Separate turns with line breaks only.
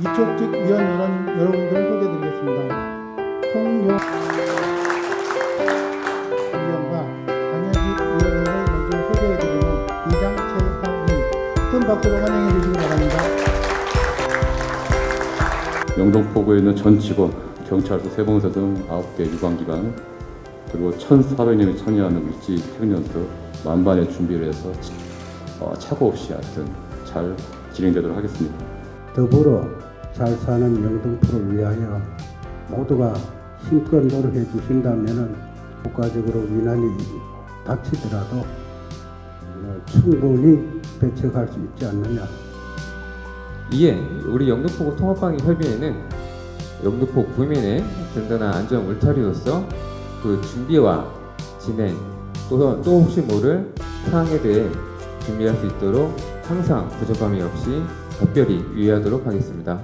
이쪽직 위원회는 여러분들 소개드리겠습니다. 송용 위원과 강혜지 위원회를 먼저 소개해드리는 이장 최하인 큰 박수로 환영해 주시기 바랍니다.
영등포구에 있는 전 직원, 경찰서, 세봉서 등 9개 유관기관 그리고 1,400명이 참여하는 일지 평년도 만반의 준비를 해서 어, 착오 없이 하여튼 잘 진행되도록 하겠습니다.
더불어 잘 사는 영등포를 위하여 모두가 힘껏 노력해 주신다면 국가적으로 위난이 닥치더라도 어, 충분히 배척할 수 있지 않느냐.
이에 우리 영등포구 통합방위 협의회는 영등포 구민의 든든한 안전 울타리로서 그 준비와 진행 또, 또 혹시 모를 사항에 대해 준비할 수 있도록 항상 부족함이 없이 각별히 유의하도록 하겠습니다.